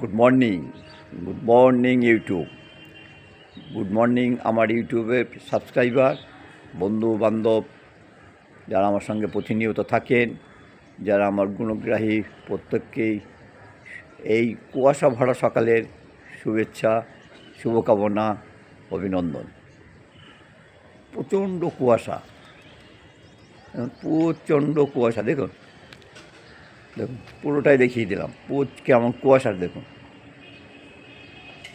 Good morning good morning YouTube good morning আমার ইউটিউবের subscriber বন্ধু বান্ধব যারা আমার সঙ্গে প্রতিনিয়ত থাকেন, যারা আমার গুণগ্রাহী প্রত্যেককেই এই কুয়াশা ভরা সকালের শুভেচ্ছা, শুভকামনা, অভিনন্দন। প্রচণ্ড কুয়াশা। প্রচণ্ড কুয়াশা। দেখুন দেখুন, পুরোটাই দেখিয়ে দিলাম। কেমন কুয়াশার দেখুন।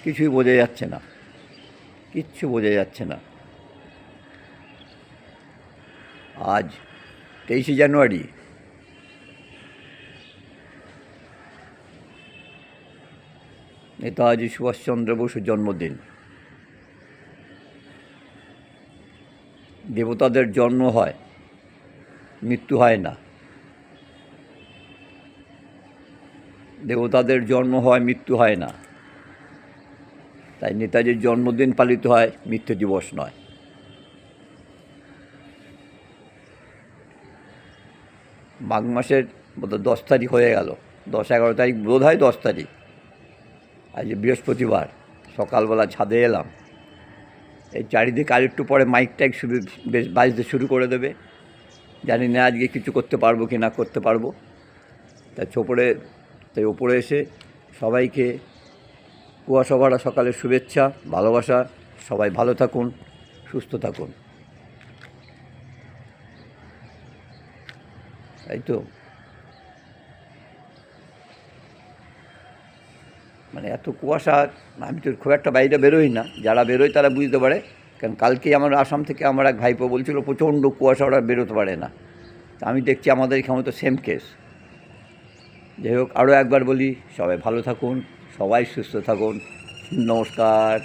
কিছুই বোঝা যাচ্ছে না। কিচ্ছু বোঝা যাচ্ছে না। আজ তেইশে জানুয়ারি। নেতাজি সুভাষচন্দ্র বসুর জন্মদিন। দেবতাদের জন্ম হয়, মৃত্যু হয় না। দেবতাদের জন্ম হয়, মৃত্যু হয় না। তাই নেতাজির জন্মদিন পালিত হয় মৃত্যু দিবস নয়। মাঘ মাসের দশ তারিখ হয়ে গেল। দশ, এগারো তারিখ বোধ হয় দশ তারিখ। আজ বৃহস্পতিবার, সকালবেলা ছাদে এলাম। এই চারিদিকে আর একটু পরে মাইক টাইক শুরু, বেশ বাজতে শুরু করে দেবে। জানি না আজকে কিছু করতে পারব কি না করতে পারব। তাই ওপরে তাই ওপরে এসে সবাইকে কুয়াশা ভরা সকালের শুভেচ্ছা, ভালোবাসা, সবাই ভালো থাকুন, সুস্থ থাকুন। তাই তো? মানে এত কুয়াশা, আমি তো খুব একটা বাইরে বেরোই না। যারা বেরোয় তারা বুঝতে পারে, কারণ কালকেই আমার আসাম থেকে আমার এক ভাইপো বলছিল, প্রচণ্ড কুয়াশা, ওরা বেরোতে পারে না। আমি দেখছি আমাদের এখানে তো সেম কেস যাই হোক আরও একবার বলি সবাই ভালো থাকুন সবাই সুস্থ থাকুন। নমস্কার।